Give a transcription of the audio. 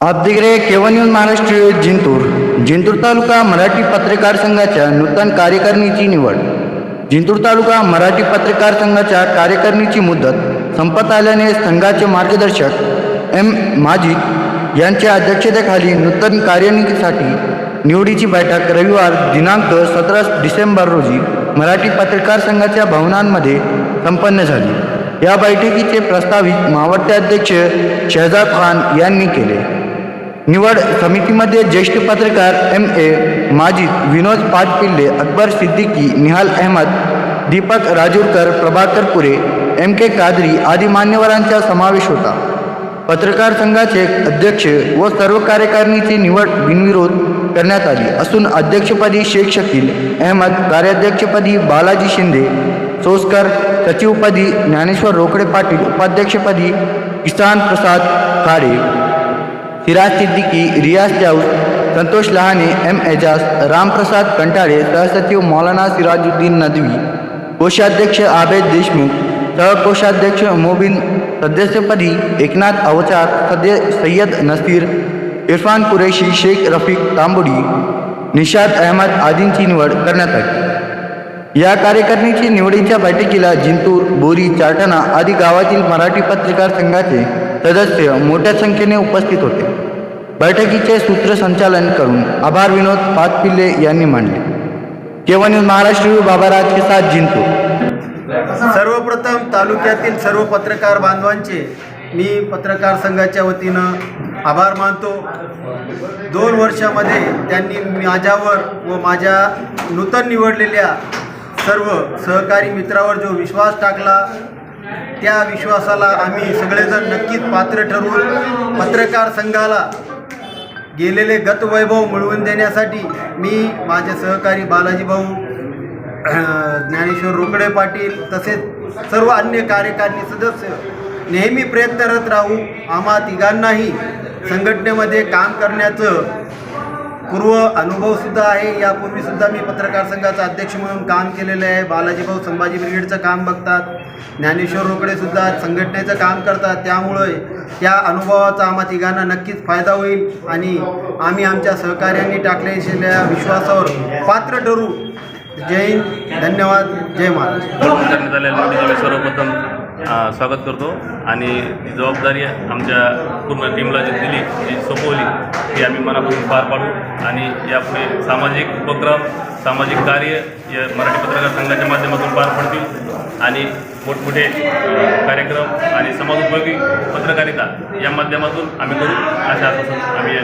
आपदिगरे केवन न्यूज महाराष्ट्र जिंतूर. जिंतूर तालुका मराठी पत्रकार संघाच्या नूतन कार्यकारिणीची निवड. जिंतूर तालुका मराठी पत्रकार संघाच्या कार्यकारिणीची मुदत संपत आल्याने संघाचे मार्गदर्शक एम. माजी यांच्या अध्यक्षतेखाली नूतन कार्यकारिणीसाठी निवडीची बैठक रविवार दिनांक सतरा डिसेंबर रोजी मराठी पत्रकार संघाच्या भवनांमध्ये संपन्न झाली. या बैठकीचे प्रस्तावित मावळते अध्यक्ष शहजाद खान यांनी केले. निवड समितीमध्ये ज्येष्ठ पत्रकार M A Majid Vinod Patpille Akbar Siddiqui Nihal Ahmed Deepak Rajurkar Prabhakar Pure M K Qadri आदी मान्यवरांचा समावेश होता. पत्रकार संघाचे अध्यक्ष व सर्व कार्यकारिणीची निवड बिनविरोध करण्यात आली असून अध्यक्षपदी शेख शकील अहमद कार्याध्यक्षपदी बालाजी शिंदे सोसकर सचिवपदी ज्ञानेश्वर रोकडे पाटील उपाध्यक्षपदी किसान प्रसाद खाडे सिराज सिद्दीकी रियाज जाऊस संतोष लहाने एम एजाज रामप्रसाद कंटाळे सहसचिव मौलाना सिराजुद्दीन नदवी कोषाध्यक्ष आबेद देशमुख सहकोषाध्यक्ष मोबिन सदस्यपदी एकनाथ अवचार सदे सय्यद नसीर इरफान कुरेशी शेख रफीक तांबुडी निशाद अहमद आदींची निवड करण्यात आली. या कार्यकारिणीची निवडीच्या बैठकीला जिंतूर बोरी चाटणा आदी गावातील मराठी पत्रकार संघाचे सदस्य मोठ्या संख्येने उपस्थित होते. बैठकीचे सूत्रसंचालन करून आभार विनोद पाचपिल्ले यांनी मांडले. केव्हा न्यूज महाराष्ट्र बाबाराज के साथ जिंकतो सर्वप्रथम तालुक्यातील सर्व पत्रकार बांधवांचे मी पत्रकार संघाच्या वतीनं आभार मानतो. दोन वर्षामध्ये त्यांनी माझ्यावर व माझ्या नूतन निवडलेल्या सर्व सहकारी मित्रावर जो विश्वास टाकला त्या विश्वासाला आम्ही सगळेजण नक्कीच पात्र ठरवून पत्रकार संघाला गेलेले गतवैभव मिळवून देण्यासाठी मी माझे सहकारी बालाजी भाऊ ज्ञानेश्वर रोकडे पाटील तसेच सर्व अन्य कार्यकारिणी सदस्य नेहमी प्रयत्नरत राहू आम्हा तिघांनाही संघटनेमध्ये काम करण्याचं पूर्व अनुभवसुद्धा आहे. यापूर्वीसुद्धा मी पत्रकार संघाचा अध्यक्ष म्हणून काम केलेलं आहे. बालाजीभाऊ संभाजी ब्रिगेडचं काम बघतात. ज्ञानेश्वर रोकडेसुद्धा संघटनेचं काम करतात. त्यामुळे त्या अनुभवाचा आम्हा तिघांना नक्कीच फायदा होईल आणि आम्ही आमच्या सहकार्यांनी टाकलेल्या विश्वासावर पात्र ठरू. जय हिंद. धन्यवाद. जय महाराष्ट्र सर्वप्रथम स्वागत करतो. आणि ही जबाबदारी आमच्या पूर्ण टीमला जी दिली जी सोपवली ती आम्ही मनापासून पार पाडू. आणि यापुढे सामाजिक उपक्रम सामाजिक कार्य या मराठी पत्रकार संघाच्या माध्यमातून पार पडतील आणि मोठमोठे कार्यक्रम आणि समाजोपयोगी पत्रकारिता या माध्यमातून आम्ही करू अशा आश्वासन आम्ही या